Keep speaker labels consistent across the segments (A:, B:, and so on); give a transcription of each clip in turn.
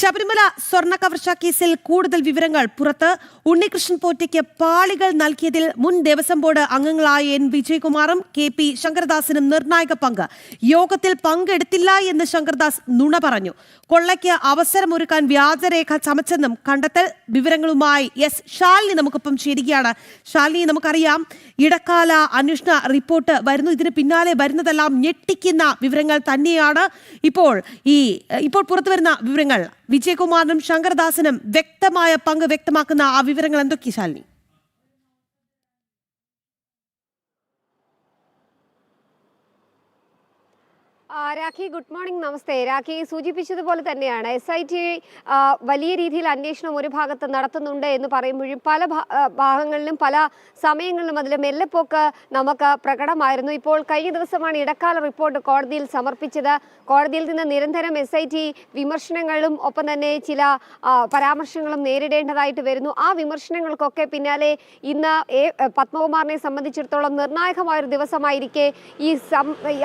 A: ശബരിമല സ്വർണ കവർച്ച കേസിൽ കൂടുതൽ വിവരങ്ങൾ പുറത്ത്. ഉണ്ണികൃഷ്ണൻ പോറ്റയ്ക്ക് പാളികൾ നൽകിയതിൽ മുൻ ദേവസ്വം ബോർഡ് അംഗങ്ങളായ എൻ വിജയകുമാറും കെ പി ശങ്കരദാസിനും നിർണായക പങ്ക്. യോഗത്തിൽ പങ്കെടുത്തില്ല എന്ന് ശങ്കരദാസ് നുണ പറഞ്ഞു. കൊള്ളയ്ക്ക് അവസരമൊരുക്കാൻ വ്യാജരേഖ ചമച്ചെന്നും കണ്ടെത്തൽ വിവരങ്ങളുമായി എസ് ഷാലിനി നമുക്കൊപ്പം ചേരുകയാണ്. ഷാലിനി നമുക്കറിയാം ഇടക്കാല അന്വേഷണ റിപ്പോർട്ട് വരുന്നു. ഇതിന് പിന്നാലെ വരുന്നതെല്ലാം ഞെട്ടിക്കുന്ന വിവരങ്ങൾ തന്നെയാണ്. ഇപ്പോൾ ഈ ഇപ്പോൾ പുറത്തു വരുന്ന വിവരങ്ങൾ വിജയകുമാറിനും ശങ്കർദാസിനും വ്യക്തമായ പങ്ക് വ്യക്തമാക്കുന്ന ആ വിവരങ്ങൾ എന്തൊക്കെയാണ് ശാലിനി?
B: രാഖി ഗുഡ് മോർണിംഗ് നമസ്തേ. രാഖി സൂചിപ്പിച്ചതുപോലെ തന്നെയാണ്. എസ് ഐ ടി വലിയ രീതിയിൽ അന്വേഷണം ഒരു ഭാഗത്ത് നടത്തുന്നുണ്ട് എന്ന് പറയുമ്പോഴും പല ഭാഗങ്ങളിലും പല സമയങ്ങളിലും അതിൽ മെല്ലെപ്പോക്ക് നമുക്ക് പ്രകടമായിരുന്നു. ഇപ്പോൾ കഴിഞ്ഞ ദിവസമാണ് ഇടക്കാല റിപ്പോർട്ട് കോടതിയിൽ സമർപ്പിച്ചത്. കോടതിയിൽ നിന്ന് നിരന്തരം എസ് വിമർശനങ്ങളും ഒപ്പം തന്നെ ചില പരാമർശങ്ങളും നേരിടേണ്ടതായിട്ട് വരുന്നു. ആ വിമർശനങ്ങൾക്കൊക്കെ പിന്നാലെ ഇന്ന് എ പത്മകുമാറിനെ സംബന്ധിച്ചിടത്തോളം നിർണായകമായൊരു ദിവസമായിരിക്കെ ഈ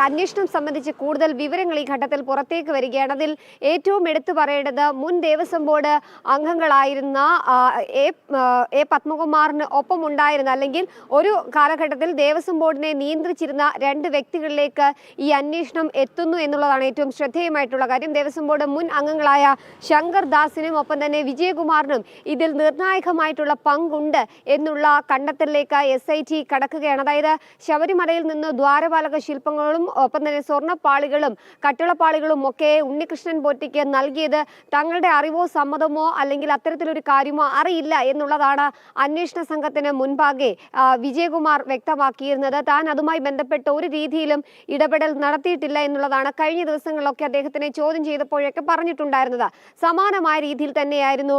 B: അന്വേഷണം സംബന്ധിച്ച് കൂടുതൽ വിവരങ്ങൾ ഈ ഘട്ടത്തിൽ പുറത്തേക്ക് വരികയാണ്. അതിൽ ഏറ്റവും എടുത്തു പറയേണ്ടത് മുൻ ദേവസ്വം ബോർഡ് അംഗങ്ങളായിരുന്ന എ പത്മകുമാറിന് ഒപ്പം ഉണ്ടായിരുന്ന അല്ലെങ്കിൽ ഒരു കാലഘട്ടത്തിൽ ദേവസ്വം ബോർഡിനെ നിയന്ത്രിച്ചിരുന്ന രണ്ട് വ്യക്തികളിലേക്ക് ഈ അന്വേഷണം എത്തുന്നു എന്നുള്ളതാണ് ഏറ്റവും ശ്രദ്ധേയമായിട്ടുള്ള കാര്യം. ദേവസ്വം ബോർഡ് മുൻ അംഗങ്ങളായ ശങ്കർ ദാസിനും ഒപ്പം തന്നെ വിജയകുമാറിനും ഇതിൽ നിർണായകമായിട്ടുള്ള പങ്കുണ്ട് എന്നുള്ള കണ്ടെത്തലിലേക്ക് എസ് ഐ ടി കടക്കുകയാണ്. അതായത് ശബരിമലയിൽ നിന്ന് ദ്വാരപാലക ശില്പങ്ങളും ഒപ്പം തന്നെ സ്വർണപ്പാളികളും കട്ടിളപ്പാളികളും ഒക്കെ ഉണ്ണികൃഷ്ണൻ പോറ്റിക്ക് നൽകിയത് തങ്ങളുടെ അറിവോ സമ്മതമോ അല്ലെങ്കിൽ അത്തരത്തിലൊരു കാര്യമോ അറിയില്ല എന്നുള്ളതാണ് അന്വേഷണ സംഘത്തിന് മുൻപാകെ വിജയകുമാർ വ്യക്തമാക്കിയിരുന്നത്. താൻ അതുമായി ബന്ധപ്പെട്ട് ഒരു രീതിയിലും ഇടപെടൽ നടത്തിയിട്ടില്ല എന്നുള്ളതാണ് കഴിഞ്ഞ ദിവസങ്ങളിലൊക്കെ അദ്ദേഹത്തിനെ ചോദ്യം ചെയ്തപ്പോഴൊക്കെ പറഞ്ഞിട്ടുണ്ടായിരുന്നത്. സമാനമായ രീതിയിൽ തന്നെയായിരുന്നു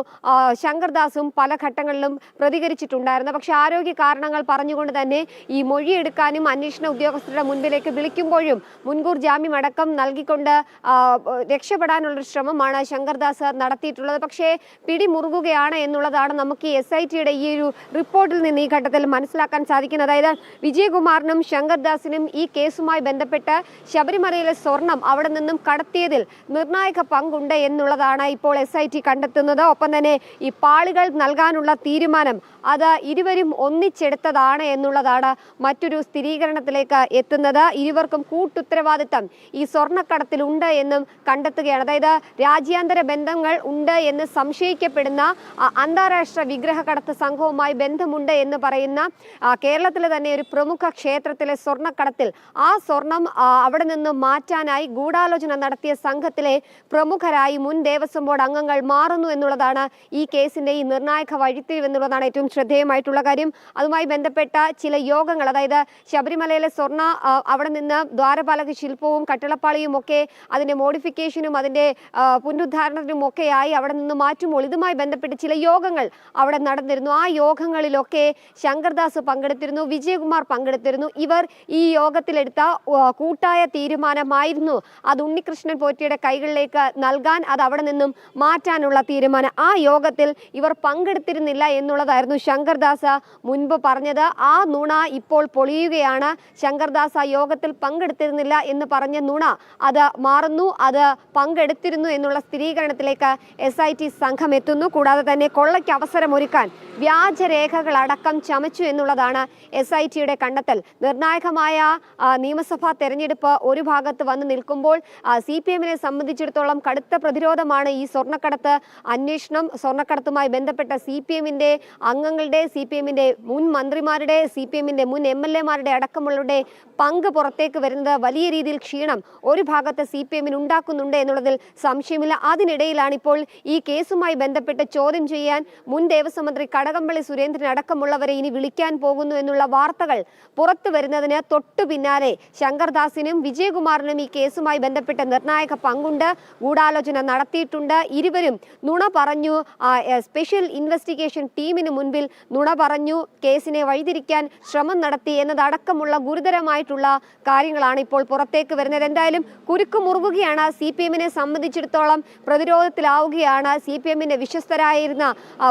B: ശങ്കർദാസും പല ഘട്ടങ്ങളിലും പ്രതികരിച്ചിട്ടുണ്ടായിരുന്നത്. പക്ഷേ ആരോഗ്യ കാരണങ്ങൾ പറഞ്ഞുകൊണ്ട് തന്നെ ഈ മൊഴിയെടുക്കാനും അന്വേഷണ ഉദ്യോഗസ്ഥരുടെ മുൻപിലേക്ക് വിളിക്കുമ്പോഴും മുൻകൂർ ജാമ്യം അടക്കം നൽകിക്കൊണ്ട് രക്ഷപ്പെടാനുള്ളൊരു ശ്രമമാണ് ശങ്കർദാസ് നടത്തിയിട്ടുള്ളത്. പക്ഷേ പിടിമുറുകുകയാണ് എന്നുള്ളതാണ് നമുക്ക് എസ് ഐ ടിയുടെ ഈ ഒരു റിപ്പോർട്ടിൽ നിന്ന് ഈ ഘട്ടത്തിൽ മനസ്സിലാക്കാൻ സാധിക്കുന്നത്. അതായത് വിജയകുമാറിനും ശങ്കർദാസിനും ഈ കേസുമായി ബന്ധപ്പെട്ട് ശബരിമലയിലെ സ്വർണം അവിടെ നിന്നും കടത്തിയതിൽ നിർണായക പങ്കുണ്ട് എന്നുള്ളതാണ് ഇപ്പോൾ എസ് ഐ ടി കണ്ടെത്തുന്നത്. ഒപ്പം തന്നെ ഈ പാളികൾ നൽകാനുള്ള തീരുമാനം അത് ഇരുവരും ഒന്നിച്ചെടുത്തതാണ് എന്നുള്ളതാണ് മറ്റൊരു സ്ഥിരീകരണത്തിലേക്ക് എത്തുന്നത്. ഇരുവർക്കും കൂട്ടുത്തരവാദിത്തം ഈ സ്വർണക്കടത്തിൽ ഉണ്ട് എന്നും കണ്ടെത്തുകയാണ്. അതായത് രാജ്യാന്തര ബന്ധങ്ങൾ ഉണ്ട് എന്ന് സംശയിക്കപ്പെടുന്ന അന്താരാഷ്ട്ര വിഗ്രഹ കടത്ത് സംഘവുമായി ബന്ധമുണ്ട് എന്ന് പറയുന്ന കേരളത്തിലെ തന്നെ ഒരു പ്രമുഖ ക്ഷേത്രത്തിലെ സ്വർണക്കടത്തിൽ ആ സ്വർണം അവിടെ നിന്ന് മാറ്റാനായി ഗൂഢാലോചന നടത്തിയ സംഘത്തിലെ പ്രമുഖരായി മുൻ ദേവസ്വം ബോർഡ് അംഗങ്ങൾ മാറുന്നു എന്നുള്ളതാണ് ഈ കേസിന്റെ ഈ നിർണായക വഴിത്തിരിവ് എന്നുള്ളതാണ് ഏറ്റവും ശ്രദ്ധേയമായിട്ടുള്ള കാര്യം. അതുമായി ബന്ധപ്പെട്ട ചില യോഗങ്ങൾ അതായത് ശബരിമലയിലെ സ്വർണ അവിടെ നിന്ന് ദ്വാരപാലക ശില്പവും കട്ടിളപ്പാളിയും ഒക്കെ അതിന്റെ മോഡിഫിക്കേഷനും അതിന്റെ ആ, പുനരുദ്ധാരണത്തിനും ഒക്കെയായി അവിടെ നിന്ന് മാറ്റുമ്പോൾ ഇതുമായി ബന്ധപ്പെട്ട് ചില യോഗങ്ങൾ അവിടെ നടന്നിരുന്നു. ആ യോഗങ്ങളിലൊക്കെ ശങ്കർദാസ് പങ്കെടുത്തിരുന്നു വിജയകുമാർ പങ്കെടുത്തിരുന്നു. ഇവർ ഈ യോഗത്തിലെടുത്ത കൂട്ടായ തീരുമാനമായിരുന്നു. അത് ഉണ്ണികൃഷ്ണൻ പോറ്റിയുടെ കൈകളിലേക്ക് നൽകാൻ അത് അവിടെ നിന്നും മാറ്റാനുള്ള തീരുമാനം. ആ യോഗത്തിൽ ഇവർ പങ്കെടുത്തിരുന്നില്ല എന്നുള്ളതായിരുന്നു ശങ്കർദാസ് മുൻപ് പറഞ്ഞത്. ആ നുണ ഇപ്പോൾ പൊളിയുകയാണ്. ശങ്കർദാസ് ആ യോഗത്തിൽ പങ്കെടുത്തിരുന്നില്ല എന്ന് പറഞ്ഞ നുണ അത് മാറുന്നു അത് പങ്കെടുത്തിരുന്നു എന്നുള്ള സ്ഥിരീകരണത്തിലേക്ക് എസ് ഐ ടി സംഘം എത്തുന്നു. കൂടാതെ തന്നെ കൊള്ളയ്ക്ക് അവസരമൊരുക്കാൻ വ്യാജരേഖകൾ അടക്കം ചമച്ചു എന്നുള്ളതാണ് എസ് ഐ ടിയുടെ കണ്ടെത്തൽ. നിർണായകമായ നിയമസഭാ തെരഞ്ഞെടുപ്പ് ഒരു ഭാഗത്ത് വന്ന് നിൽക്കുമ്പോൾ സി പി എമ്മിനെ സംബന്ധിച്ചിടത്തോളം കടുത്ത പ്രതിരോധമാണ് ഈ സ്വർണക്കടത്ത് അന്വേഷണം. സ്വർണക്കടത്തുമായി ബന്ധപ്പെട്ട സി പി എമ്മിന്റെ അംഗങ്ങളുടെ സി പി എമ്മിന്റെ മുൻ മന്ത്രിമാരുടെ സി പി എമ്മിന്റെ മുൻ എം എൽ എമാരുടെ അടക്കമുള്ളവരുടെ പങ്ക് പുറത്തേക്ക് വരുന്നത് വലിയ രീതിയിൽ ക്ഷീണം ഒരു ഭാഗത്ത് സി പി എമ്മിന് ഉണ്ടാക്കുന്നുണ്ട് എന്നുള്ളതിൽ സംശയമില്ല. അതിനിടയിലാണ് ഇപ്പോൾ ഈ കേസുമായി ബന്ധപ്പെട്ട് ചോദ്യം ചെയ്യാൻ മുൻ ദേവസ്വം മന്ത്രി കടകംപള്ളി സുരേന്ദ്രൻ അടക്കമുള്ളവരെ ഇനി വിളിക്കാൻ പോകുന്നു എന്നുള്ള വാർത്തകൾ പുറത്തു വരുന്നതിന് തൊട്ടു പിന്നാലെ ശങ്കർദാസിനും വിജയകുമാറിനും ഈ കേസുമായി ബന്ധപ്പെട്ട് നിർണായക പങ്കുണ്ട്. ഗൂഢാലോചന നടത്തിയിട്ടുണ്ട്. ഇരുവരും നുണ പറഞ്ഞു. സ്പെഷ്യൽ ഇൻവെസ്റ്റിഗേഷൻ ടീമിന് മുൻപിൽ നുണ പറഞ്ഞു. കേസിനെ വഴിതിരിക്കാൻ ശ്രമം നടത്തി എന്നതടക്കമുള്ള ഗുരുതരമായിട്ടുള്ള കാര്യങ്ങളാണ് ഇപ്പോൾ പുറത്തേക്ക് വരുന്നത്. എന്തായാലും കുരുക്ക് മുറുകുകയാണ്. സി പി എമ്മിനെ സംബന്ധിച്ചിടത്തോളം പ്രതിരോധത്തിലാവുകയാണ്. സി പി എമ്മിന്റെ വിശ്വസ്തരായിരുന്ന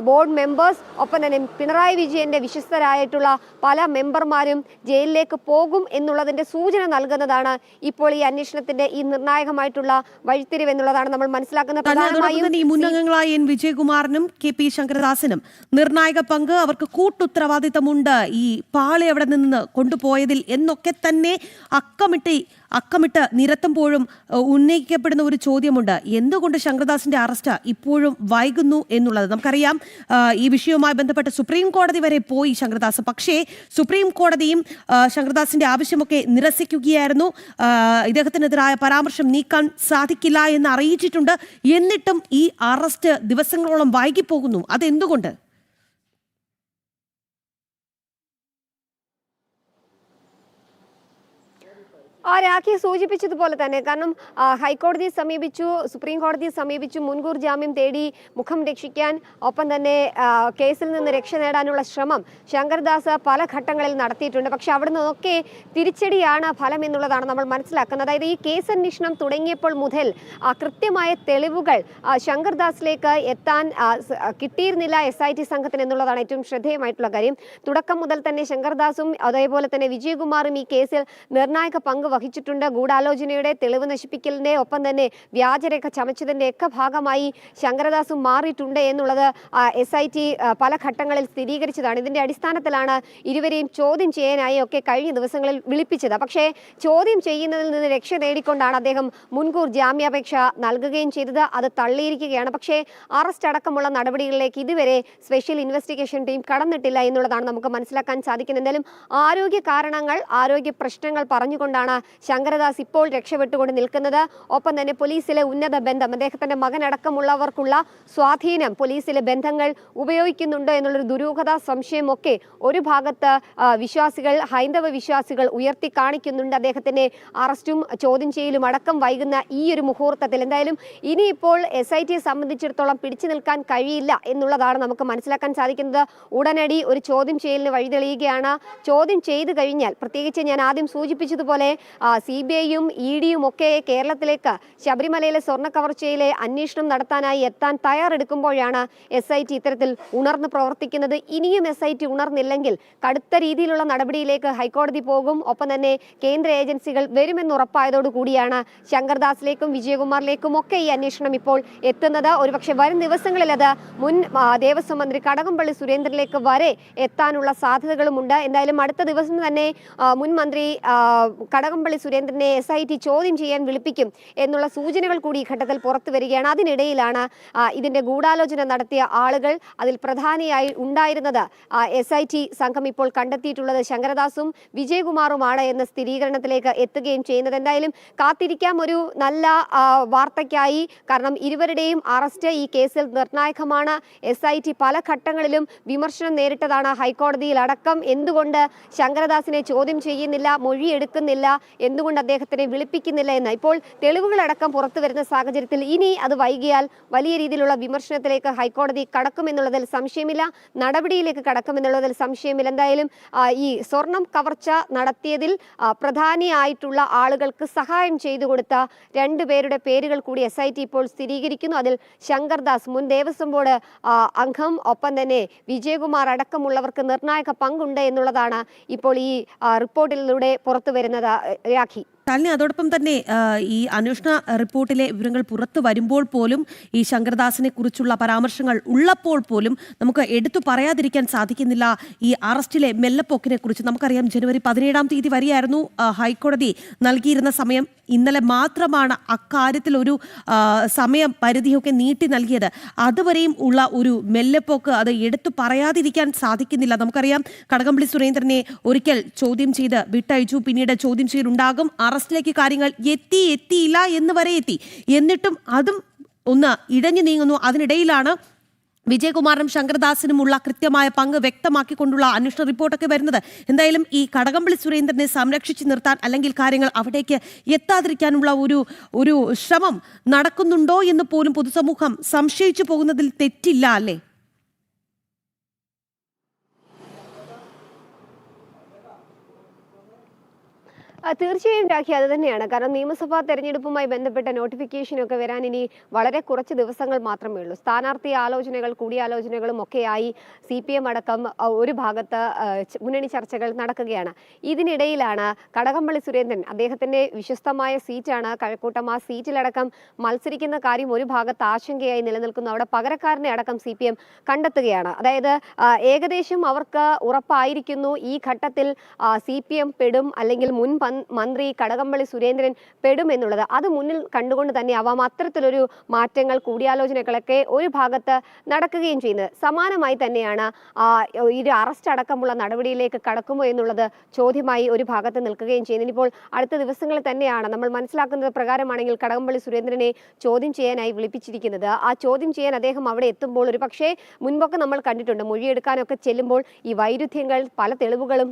B: ബോർഡ് മെമ്പേഴ്സ് ഒപ്പം തന്നെ പിണറായി വിജയന്റെ വിശ്വസ്തരായിട്ടുള്ള പല മെമ്പർമാരും ജയിലിലേക്ക് പോകും എന്നുള്ളതിന്റെ സൂചന നൽകുന്നതാണ് ഇപ്പോൾ ഈ അന്വേഷണത്തിന്റെ ഈ നിർണായകമായിട്ടുള്ള വഴിത്തിരിവ് എന്നുള്ളതാണ് നമ്മൾ മനസ്സിലാക്കുന്നത്. പ്രധാനമായും
A: ഈ മുന്നംഗങ്ങളായ എൻ വിജയകുമാറിനും കെ പി ശങ്കരദാസിനും നിർണായക പങ്ക് അവർക്ക് കൂട്ടുത്തരവാദിത്തമുണ്ട്. ഈ പാളി അവിടെ നിന്ന് കൊണ്ടുപോയതിൽ എന്നൊക്കെ തന്നെ അക്കമിട്ട് അക്കമിട്ട് നിരത്തുമ്പോഴും ഉന്നയിക്കപ്പെടുന്ന ഒരു ചോദ്യമുണ്ട്. എന്തുകൊണ്ട് ശങ്കരദാസിന്റെ അറസ്റ്റ് ഇപ്പോഴും വൈകുന്നു എന്നുള്ളത്? നമുക്കറിയാം ഈ വിഷയവുമായി ബന്ധപ്പെട്ട് സുപ്രീം കോടതി വരെ പോയി ശങ്കരദാസ്. പക്ഷേ സുപ്രീം കോടതിയും ശങ്കരദാസിന്റെ ആവശ്യമൊക്കെ നിരസിക്കുകയായിരുന്നു. ഇദ്ദേഹത്തിനെതിരായ പരാമർശം നീക്കാൻ സാധിക്കില്ല എന്ന് അറിയിച്ചിട്ടുണ്ട്. എന്നിട്ടും ഈ അറസ്റ്റ് ദിവസങ്ങളോളം വൈകിപ്പോകുന്നു. അതെന്തുകൊണ്ട്?
B: രാഖി സൂചിപ്പിച്ചതുപോലെ തന്നെ. കാരണം ഹൈക്കോടതിയെ സമീപിച്ചു സുപ്രീം കോടതിയെ സമീപിച്ചു മുൻകൂർ ജാമ്യം തേടി മുഖം രക്ഷിക്കാൻ ഒപ്പം തന്നെ കേസിൽ നിന്ന് രക്ഷ നേടാനുള്ള ശ്രമം ശങ്കർദാസ് പല ഘട്ടങ്ങളിൽ നടത്തിയിട്ടുണ്ട്. പക്ഷെ അവിടെ നിന്നൊക്കെ തിരിച്ചടിയാണ് ഫലം എന്നുള്ളതാണ് നമ്മൾ മനസ്സിലാക്കുന്നത്. അതായത് ഈ കേസ് അന്വേഷണം തുടങ്ങിയപ്പോൾ മുതൽ കൃത്യമായ തെളിവുകൾ ശങ്കർദാസിലേക്ക് എത്താൻ കിട്ടിയിരുന്നില്ല എസ് ഐ ടി സംഘത്തിന് എന്നുള്ളതാണ് ഏറ്റവും ശ്രദ്ധേയമായിട്ടുള്ള കാര്യം. തുടക്കം മുതൽ തന്നെ ശങ്കർദാസും അതേപോലെ തന്നെ വിജയകുമാറും ഈ കേസിൽ നിർണായക പങ്ക് വഹിച്ചിട്ടുണ്ട്. ഗൂഢാലോചനയുടെ തെളിവ് നശിപ്പിക്കലിന്റെ ഒപ്പം തന്നെ വ്യാജരേഖ ചമച്ചതിന്റെ ഒക്കെ ഭാഗമായി ശങ്കരദാസും മാറിയിട്ടുണ്ട് എന്നുള്ളത് എസ് ഐ ടി പല ഘട്ടങ്ങളിൽ സ്ഥിരീകരിച്ചതാണ്. ഇതിന്റെ അടിസ്ഥാനത്തിലാണ് ഇരുവരെയും ചോദ്യം ചെയ്യാനായി ഒക്കെ കഴിഞ്ഞ ദിവസങ്ങളിൽ വിളിപ്പിച്ചത്. പക്ഷേ ചോദ്യം ചെയ്യുന്നതിൽ നിന്ന് രക്ഷ നേടിക്കൊണ്ടാണ് അദ്ദേഹം മുൻകൂർ ജാമ്യാപേക്ഷ നൽകുകയും ചെയ്തത്. അത് തള്ളിയിരിക്കുകയാണ്. പക്ഷേ അറസ്റ്റ് അടക്കമുള്ള നടപടികളിലേക്ക് ഇതുവരെ സ്പെഷ്യൽ ഇൻവെസ്റ്റിഗേഷൻ ടീം കടന്നിട്ടില്ല എന്നുള്ളതാണ് നമുക്ക് മനസ്സിലാക്കാൻ സാധിക്കുന്നത്. എന്തായാലും ആരോഗ്യ കാരണങ്ങൾ ആരോഗ്യ പ്രശ്നങ്ങൾ പറഞ്ഞുകൊണ്ടാണ് ശങ്കരദാസ് ഇപ്പോൾ രക്ഷപ്പെട്ടുകൊണ്ട് നിൽക്കുന്നത്. ഒപ്പം തന്നെ പോലീസിലെ ഉന്നത ബന്ധം അദ്ദേഹത്തിന്റെ മകനടക്കമുള്ളവർക്കുള്ള സ്വാധീനം പോലീസിലെ ബന്ധങ്ങൾ ഉപയോഗിക്കുന്നുണ്ടോ എന്നുള്ളൊരു ദുരൂഹത സംശയമൊക്കെ ഒരു ഭാഗത്ത് വിശ്വാസികൾ ഹൈന്ദവ വിശ്വാസികൾ ഉയർത്തി കാണിക്കുന്നുണ്ട്. അദ്ദേഹത്തിന്റെ അറസ്റ്റും ചോദ്യം ചെയ്യലും അടക്കം വൈകുന്ന ഈ ഒരു മുഹൂർത്തത്തിൽ. എന്തായാലും ഇനിയിപ്പോൾ എസ് ഐ ടിയെ സംബന്ധിച്ചിടത്തോളം പിടിച്ചു നിൽക്കാൻ കഴിയില്ല എന്നുള്ളതാണ് നമുക്ക് മനസ്സിലാക്കാൻ സാധിക്കുന്നത്. ഉടനടി ഒരു ചോദ്യം ചെയ്യലിന് വഴിതെളിയുകയാണ്. ചോദ്യം ചെയ്തു കഴിഞ്ഞാൽ പ്രത്യേകിച്ച് ഞാൻ ആദ്യം സൂചിപ്പിച്ചതുപോലെ സി ബി ഐയും ഇ ഡിയും ഒക്കെ കേരളത്തിലേക്ക് ശബരിമലയിലെ സ്വർണ കവർച്ചയിലെ അന്വേഷണം നടത്താനായി എത്താൻ തയ്യാറെടുക്കുമ്പോഴാണ് എസ് ഐ ടി ഇത്തരത്തിൽ ഉണർന്ന് പ്രവർത്തിക്കുന്നത്. ഇനിയും എസ് ഐ ടി ഉണർന്നില്ലെങ്കിൽ കടുത്ത രീതിയിലുള്ള നടപടിയിലേക്ക് ഹൈക്കോടതി പോകും. ഒപ്പം തന്നെ കേന്ദ്ര ഏജൻസികൾ വരുമെന്ന് ഉറപ്പായതോടുകൂടിയാണ് ശങ്കർദാസിലേക്കും വിജയകുമാറിലേക്കും ഒക്കെ ഈ അന്വേഷണം ഇപ്പോൾ എത്തുന്നത്. ഒരുപക്ഷെ വരും ദിവസങ്ങളിൽ അത് മുൻ ദേവസ്വം മന്ത്രി കടകംപള്ളി സുരേന്ദ്രനിലേക്ക് വരെ എത്താനുള്ള സാധ്യതകളുമുണ്ട്. എന്തായാലും അടുത്ത ദിവസം തന്നെ മുൻ മന്ത്രി ആ, കടകംപള്ളി സുരേന്ദ്രനെ എസ് ഐ ടി ചോദ്യം ചെയ്യാൻ വിളിപ്പിക്കും എന്നുള്ള സൂചനകൾ കൂടി ഈ ഘട്ടത്തിൽ പുറത്തു വരികയാണ്. അതിനിടയിലാണ് ഇതിന്റെ ഗൂഢാലോചന നടത്തിയ ആളുകൾ അതിൽ പ്രധാനിയായി ഉണ്ടായിരുന്നത്. എസ് ഐ ടി സംഘം ഇപ്പോൾ കണ്ടെത്തിയിട്ടുള്ളത് ശങ്കരദാസും വിജയകുമാറുമാണ് എന്ന സ്ഥിരീകരണത്തിലേക്ക് എത്തുകയും ചെയ്യുന്നത്. എന്തായാലും കാത്തിരിക്കാം. ഒരു നല്ല വാർത്തയ്ക്കായി കാരണം ഇരുവരുടെയും അറസ്റ്റ് ഈ കേസിൽ നിർണായകമാണ്. എസ് ഐ ടി പല ഘട്ടങ്ങളിലും വിമർശനം നേരിട്ടതാണ് ഹൈക്കോടതിയിൽ അടക്കം എന്തുകൊണ്ട് ശങ്കരദാസിനെ ചോദ്യം ചെയ്യുന്നില്ല മൊഴിയെടുക്കുന്നില്ല? എന്തുകൊണ്ട് അദ്ദേഹത്തിനെ വിളിപ്പിക്കുന്നില്ല എന്ന്. ഇപ്പോൾ തെളിവുകളടക്കം പുറത്തു വരുന്ന സാഹചര്യത്തിൽ ഇനി അത് വൈകിയാൽ വലിയ രീതിയിലുള്ള വിമർശനത്തിലേക്ക് ഹൈക്കോടതി കടക്കുമെന്നുള്ളതിൽ സംശയമില്ല. നടപടിയിലേക്ക് കടക്കുമെന്നുള്ളതിൽ സംശയമില്ല. എന്തായാലും ഈ സ്വർണം കവർച്ച നടത്തിയതിൽ പ്രധാനിയായിട്ടുള്ള ആളുകൾക്ക് സഹായം ചെയ്തു കൊടുത്ത രണ്ടു പേരുടെ പേരുകൾ കൂടി എസ് ഇപ്പോൾ സ്ഥിരീകരിക്കുന്നു. അതിൽ ശങ്കർദാസ് മുൻ ദേവസ്വം ബോർഡ് അംഗം ഒപ്പം തന്നെ വിജയകുമാർ അടക്കമുള്ളവർക്ക് നിർണായക പങ്കുണ്ട് എന്നുള്ളതാണ് ഇപ്പോൾ ഈ റിപ്പോർട്ടിലൂടെ പുറത്തു വരുന്നത്. രാഖി.
A: ശാലിനി അതോടൊപ്പം തന്നെ ഈ അന്വേഷണ റിപ്പോർട്ടിലെ വിവരങ്ങൾ പുറത്തു വരുമ്പോൾ പോലും ഈ ശങ്കർദാസിനെ കുറിച്ചുള്ള പരാമർശങ്ങൾ ഉള്ളപ്പോൾ പോലും നമുക്ക് എടുത്തു പറയാതിരിക്കാൻ സാധിക്കുന്നില്ല ഈ അറസ്റ്റിലെ മെല്ലപ്പോക്കിനെ കുറിച്ച്. നമുക്കറിയാം ജനുവരി പതിനേഴാം തീയതി വരെയായിരുന്നു ഹൈക്കോടതി നൽകിയിരുന്ന സമയം. ഇന്നലെ മാത്രമാണ് അക്കാര്യത്തിൽ ഒരു സമയം പരിധിയൊക്കെ നീട്ടി നൽകിയത്. അതുവരെയും ഉള്ള ഒരു മെല്ലെപ്പോക്ക് അത് എടുത്തു പറയാതിരിക്കാൻ സാധിക്കുന്നില്ല. നമുക്കറിയാം കടകംപള്ളി സുരേന്ദ്രനെ ഒരിക്കൽ ചോദ്യം ചെയ്ത് വിട്ടയച്ചു. പിന്നീട് ചോദ്യം ചെയ്യലുണ്ടാകും. അറസ്റ്റിലേക്ക് കാര്യങ്ങൾ എത്തി എത്തിയില്ല എന്ന് വരെ എത്തി. എന്നിട്ടും അതും ഒന്ന് ഇടഞ്ഞു നീങ്ങുന്നു. അതിനിടയിലാണ് വിജയകുമാറിനും ശങ്കരദാസിനുമുള്ള കൃത്യമായ പങ്ക് വ്യക്തമാക്കിക്കൊണ്ടുള്ള അന്വേഷണ റിപ്പോർട്ടൊക്കെ വരുന്നത്. എന്തായാലും ഈ കടകംപള്ളി സുരേന്ദ്രനെ സംരക്ഷിച്ചു നിർത്താൻ അല്ലെങ്കിൽ കാര്യങ്ങൾ അവിടേക്ക് എത്താതിരിക്കാനുള്ള ഒരു ഒരു ശ്രമം നടക്കുന്നുണ്ടോ എന്ന് പോലും പൊതുസമൂഹം സംശയിച്ചു പോകുന്നതിൽ തെറ്റില്ല അല്ലേ?
B: തീർച്ചയായും രാഖി അത് തന്നെയാണ്. കാരണം നിയമസഭാ തെരഞ്ഞെടുപ്പുമായി ബന്ധപ്പെട്ട നോട്ടിഫിക്കേഷനൊക്കെ വരാൻ ഇനി വളരെ കുറച്ച് ദിവസങ്ങൾ മാത്രമേ ഉള്ളൂ സ്ഥാനാർത്ഥി ആലോചനകൾ കൂടിയാലോചനകളും ഒക്കെയായി സി പി എം അടക്കം ഒരു ഭാഗത്ത് മുന്നണി ചർച്ചകൾ നടക്കുകയാണ്. ഇതിനിടയിലാണ് കടകംപള്ളി സുരേന്ദ്രൻ അദ്ദേഹത്തിന്റെ വിശ്വസ്തമായ സീറ്റാണ് കഴക്കൂട്ടം. ആ സീറ്റിലടക്കം മത്സരിക്കുന്ന കാര്യം ഒരു ഭാഗത്ത് ആശങ്കയായി നിലനിൽക്കുന്നു. അവിടെ പകരക്കാരനെ അടക്കം സി പി എം കണ്ടെത്തുകയാണ്. അതായത് ഏകദേശം അവർക്ക് ഉറപ്പായിരിക്കുന്നു ഈ ഘട്ടത്തിൽ സി പി എം പെടും അല്ലെങ്കിൽ മുൻ മന്ത്രി കടകംപള്ളി സുരേന്ദ്രൻ പെടുമെന്നുള്ളത് അത് മുന്നിൽ കണ്ടുകൊണ്ട് തന്നെ ആവാം അത്തരത്തിലൊരു മാറ്റങ്ങൾ കൂടിയാലോചനകളൊക്കെ ഒരു ഭാഗത്ത് നടക്കുകയും ചെയ്യുന്നത്. സമാനമായി തന്നെയാണ് ഒരു അറസ്റ്റ് അടക്കമുള്ള നടപടിയിലേക്ക് കടക്കുമോ എന്നുള്ളത് ചോദ്യമായി ഒരു ഭാഗത്ത് നിൽക്കുകയും ചെയ്യുന്നത്. ഇനിയിപ്പോൾ അടുത്ത ദിവസങ്ങളിൽ തന്നെയാണ് നമ്മൾ മനസ്സിലാക്കുന്നത് പ്രകാരമാണെങ്കിൽ കടകംപള്ളി സുരേന്ദ്രനെ ചോദ്യം ചെയ്യാനായി വിളിപ്പിച്ചിരിക്കുന്നത്. ആ ചോദ്യം ചെയ്യാൻ അദ്ദേഹം അവിടെ എത്തുമ്പോൾ ഒരു പക്ഷേ മുൻപൊക്കെ നമ്മൾ കണ്ടിട്ടുണ്ട് മൊഴിയെടുക്കാനൊക്കെ ചെല്ലുമ്പോൾ ഈ വൈരുദ്ധ്യങ്ങൾ പല തെളിവുകളും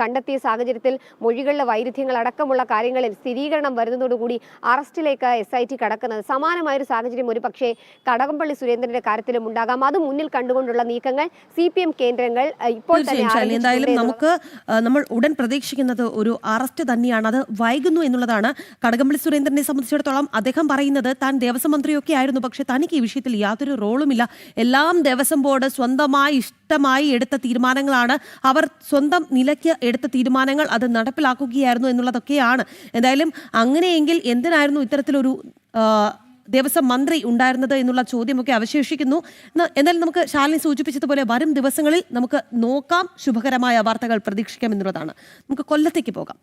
B: കണ്ടെത്തിയ സാഹചര്യത്തിൽ മൊഴികളിലെ വൈരുദ്ധ്യങ്ങൾ അടക്കമുള്ള കാര്യങ്ങളിൽ സ്ഥിരീകരണം വരുന്നതോടുകൂടി അറസ്റ്റിലേക്ക് എസ് ഐ ടി കടക്കുന്നത്. സമാനമായൊരു സാഹചര്യം ഒരു പക്ഷേ കടകംപള്ളി സുരേന്ദ്രന്റെ കാര്യത്തിലും ഉണ്ടാകാം. അത് മുന്നിൽ കണ്ടുകൊണ്ടുള്ള നീക്കങ്ങൾ സി പി എം കേന്ദ്രങ്ങൾ ഇപ്പോൾ
A: എന്തായാലും നമുക്ക് നമ്മൾ ഉടൻ പ്രതീക്ഷിക്കുന്നത് ഒരു അറസ്റ്റ് തന്നെയാണ്. അത് വൈകുന്നു എന്നുള്ളതാണ് കടകംപള്ളി സുരേന്ദ്രനെ സംബന്ധിച്ചിടത്തോളം അദ്ദേഹം പറയുന്നത്. താൻ ദേവസ്വം മന്ത്രിയൊക്കെ ആയിരുന്നു. പക്ഷെ തനിക്ക് ഈ വിഷയത്തിൽ യാതൊരു റോളുമില്ല. എല്ലാം ദേവസ്വം ബോർഡ് സ്വന്തമായി ഇഷ്ടമായി എടുത്ത തീരുമാനങ്ങളാണ്. അവർ സ്വന്തം നിലയ്ക്ക് എടുത്ത തീരുമാനങ്ങൾ അത് നടപ്പിലാക്കുകയായിരുന്നു. എന്നുള്ളതൊക്കെയാണ്. എന്തായാലും അങ്ങനെയെങ്കിൽ എന്തിനായിരുന്നു ഇത്തരത്തിലൊരു ദേവസ്വം മന്ത്രി ഉണ്ടായിരുന്നത് എന്നുള്ള ചോദ്യമൊക്കെ അവശേഷിക്കുന്നു. എന്നാലും നമുക്ക് ശാലിനി സൂചിപ്പിച്ചതുപോലെ വരും ദിവസങ്ങളിൽ നമുക്ക് നോക്കാം. ശുഭകരമായ വാർത്തകൾ പ്രതീക്ഷിക്കാം എന്നുള്ളതാണ്. നമുക്ക് കൊല്ലത്തേക്ക് പോകാം.